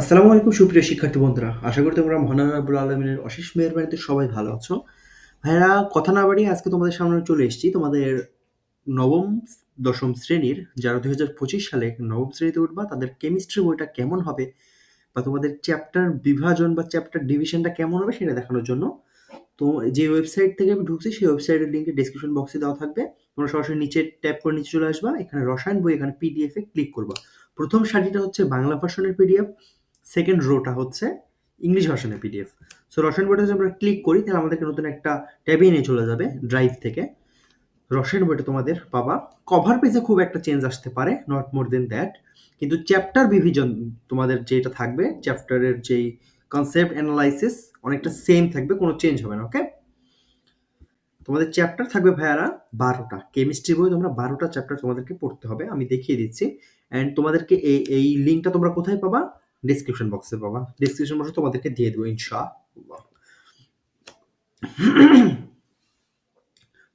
আসসালামু আলাইকুম, সুপ্রিয় শিক্ষার্থী বন্ধুরা। আশা করি তোমরা মহান রাব্বুল আলমিনের অশেষ মেহরবানিতে সবাই ভালো আছো। ভাইয়া কথা না বাড়িয়ে আজকে তোমাদের সামনে চলে এসেছি। তোমাদের নবম দশম শ্রেণির যারা দুই পঁচিশ সালে নবম শ্রেণীতে উঠবা, তাদের কেমিস্ট্রি বইটা কেমন হবে বা তোমাদের চ্যাপ্টার বিভাজন বা চ্যাপ্টার ডিভিশনটা কেমন হবে সেটা দেখানোর জন্য তো যে ওয়েবসাইট থেকে আমি ঢুকছি, সেই ওয়েবসাইটের লিঙ্কে ডিসক্রিপশন বক্সে দেওয়া থাকবে। তোমরা সরাসরি নিচে ট্যাপ করে নিচে চলে আসবা, এখানে রসায়ন বই, এখানে পিডিএফ এ ক্লিক করবা। প্রথম শাড়িটা হচ্ছে বাংলা ভার্সনের পিডিএফ সেকেন্ড রোটা হচ্ছে ইংলিশ ভার্সনের পিডিএফ সো রসায়ন বইটা যদি আমরা ক্লিক করি, তাহলে আমাদেরকে নতুন একটা ট্যাবে নিয়ে চলে যাবে ড্রাইভ থেকে। রসায়ন বইটা তোমাদের পাবা। কভার পেজে খুব একটা চেঞ্জ আসতে পারে নট মোর দেন দ্যাট কিন্তু চ্যাপ্টার বিভিজন তোমাদের যেটা থাকবে চ্যাপ্টারের যেই কনসেপ্ট অ্যানালাইসিস অনেকটা সেম থাকবে, কোনো চেঞ্জ হবে না ওকে তোমাদের চ্যাপ্টার থাকবে ভাইয়ারা বারোটা। কেমিস্ট্রি বই তোমরা বারোটা চ্যাপ্টার তোমাদেরকে পড়তে হবে, আমি দেখিয়ে দিচ্ছি। অ্যান্ড তোমাদেরকে এই এই লিঙ্কটা তোমরা কোথায় পাবা? ডিসক্রিপশন বক্সে পাবা। ডিসক্রিপশন বক্সে তোমাদেরকে দিয়ে দেবো, ইনশাআল্লাহ।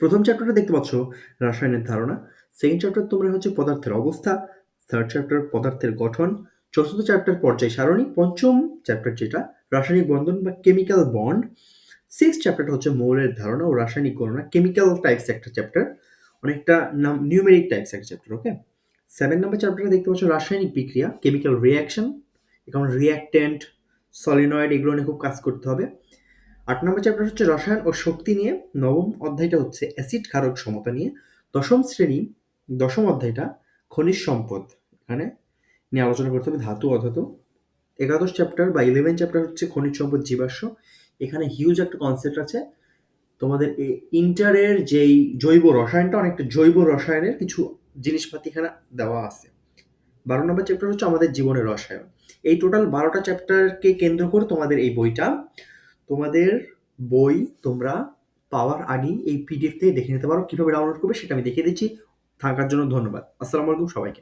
প্রথম চ্যাপ্টারটা দেখতে পাচ্ছ, রাসায়নিক ধারণা। সেকেন্ড চ্যাপ্টার তোমরা হচ্ছে পদার্থের অবস্থা। থার্ড চ্যাপ্টার পদার্থের গঠন। চতুর্থ চ্যাপ্টার পর্যায় সারণী। পঞ্চম চ্যাপ্টার যেটা, রাসায়নিক বন্ধন বা কেমিক্যাল বন্ড সিক্স চ্যাপ্টারটা হচ্ছে মৌলের ধারণা ও রাসায়নিক গণনা। কেমিক্যাল টাইপস একটা চ্যাপ্টার অনেকটা নাম নিউমেরিক টাইপস একটা চ্যাপ্টার ওকে সেভেন নাম্বার চ্যাপ্টারে দেখতে পাচ্ছ, রাসায়নিক বিক্রিয়া কেমিক্যাল রিয়াকশন এখন রিয়াক্টেন্ট সলিনয়েড এগুলো নিয়ে খুব কাজ করতে হবে। আট নম্বর চ্যাপ্টার হচ্ছে রসায়ন ও শক্তি নিয়ে। নবম অধ্যায়টা হচ্ছে অ্যাসিড ক্ষারক সমতা নিয়ে। দশম শ্রেণি, দশম অধ্যায়টা খনিজ সম্পদ। এখানে নিয়ে আলোচনা করতে হবে ধাতু, অধাতু। একাদশ চ্যাপ্টার বা ইলেভেন চ্যাপ্টার হচ্ছে খনিজ সম্পদ, জীবাশ্ম। এখানে হিউজ একটা কনসেপ্ট আছে। তোমাদের ইন্টারের যেই জৈব রসায়নটা, অনেকটা জৈব রসায়নের কিছু জিনিসপাতি এখানে দেওয়া আছে। বারো নম্বর চ্যাপ্টার হচ্ছে আমাদের জীবনের রসায়ন। এই টোটাল বারোটা চ্যাপ্টারকে কেন্দ্র করে তোমাদের এই বইটা। তোমাদের বই তোমরা পাওয়ার আগেই এই পিডিএফ থেকে দেখে নিতে পারো। কীভাবে ডাউনলোড করবে সেটা আমি দেখিয়ে দিচ্ছি। থাকার জন্য ধন্যবাদ। আসসালামু আলাইকুম সবাইকে।